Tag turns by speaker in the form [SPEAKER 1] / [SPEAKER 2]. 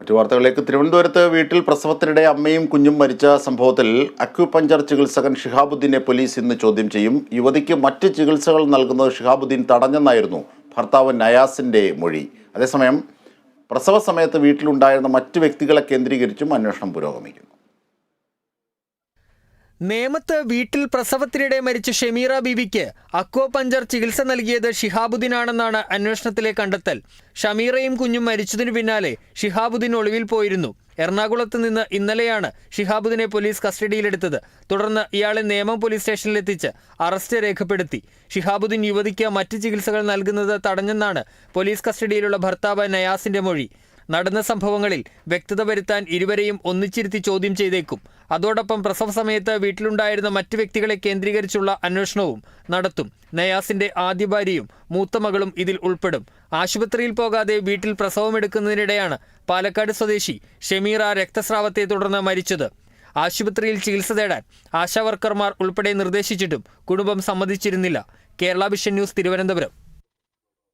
[SPEAKER 1] മറ്റു വാർത്തകളിലേക്ക്. തിരുവനന്തപുരത്ത് വീട്ടിൽ പ്രസവത്തിനിടെ അമ്മയും കുഞ്ഞും മരിച്ച സംഭവത്തിൽ അക്യുപഞ്ചർ ചികിത്സകൻ ഷിഹാബുദ്ദീനെ പോലീസ് ഇന്ന് ചോദ്യം ചെയ്യും. യുവതിക്ക് മറ്റ് ചികിത്സകൾ നൽകുന്നത് ഷിഹാബുദ്ദീൻ തടഞ്ഞെന്നായിരുന്നു ഭർത്താവ് നയാസിന്റെ മൊഴി. അതേസമയം പ്രസവ സമയത്ത് വീട്ടിലുണ്ടായിരുന്ന മറ്റ് വ്യക്തികളെ കേന്ദ്രീകരിച്ചും അന്വേഷണം പുരോഗമിക്കുന്നു.
[SPEAKER 2] നേമത്ത് വീട്ടിൽ പ്രസവത്തിനിടെ മരിച്ച ഷെമീറ ബീവിക്ക് അക്വോ പഞ്ചർ ചികിത്സ നൽകിയത് ഷിഹാബുദ്ദീനാണെന്നാണ് അന്വേഷണത്തിലെ കണ്ടെത്തൽ. ഷമീറയും കുഞ്ഞും മരിച്ചതിനു പിന്നാലെ ഷിഹാബുദ്ദീൻ ഒളിവിൽ പോയിരുന്നു. എറണാകുളത്ത് നിന്ന് ഇന്നലെയാണ് ഷിഹാബുദ്ദീനെ പോലീസ് കസ്റ്റഡിയിലെടുത്തത്. തുടർന്ന് ഇയാളെ നേമം പോലീസ് സ്റ്റേഷനിലെത്തിച്ച് അറസ്റ്റ് രേഖപ്പെടുത്തി. ഷിഹാബുദ്ദീൻ യുവതിക്ക് മറ്റ് ചികിത്സകൾ നൽകുന്നത് തടഞ്ഞെന്നാണ് പോലീസ് കസ്റ്റഡിയിലുള്ള ഭർത്താവ് നയാസിന്റെ മൊഴി. നടന്ന സംഭവങ്ങളിൽ വ്യക്തത വരുത്താൻ ഇരുവരെയും ഒന്നിച്ചിരുത്തി ചോദ്യം ചെയ്തേക്കും. അതോടൊപ്പം പ്രസവ സമയത്ത് വീട്ടിലുണ്ടായിരുന്ന മറ്റ് വ്യക്തികളെ കേന്ദ്രീകരിച്ചുള്ള അന്വേഷണവും നടത്തും. നയാസിന്റെ ആദ്യ ഭാര്യയും മൂത്ത മകളും ഇതിൽ ഉൾപ്പെടും. ആശുപത്രിയിൽ പോകാതെ വീട്ടിൽ പ്രസവമെടുക്കുന്നതിനിടെയാണ് പാലക്കാട് സ്വദേശി ഷെമീറ രക്തസ്രാവത്തെ തുടർന്ന് മരിച്ചത്. ആശുപത്രിയിൽ ചികിത്സ തേടാൻ ആശാവർക്കർമാർ ഉൾപ്പെടെ നിർദ്ദേശിച്ചിട്ടും കുടുംബം സമ്മതിച്ചിരുന്നില്ല. Kerala Vision News Thiruvananthapuram.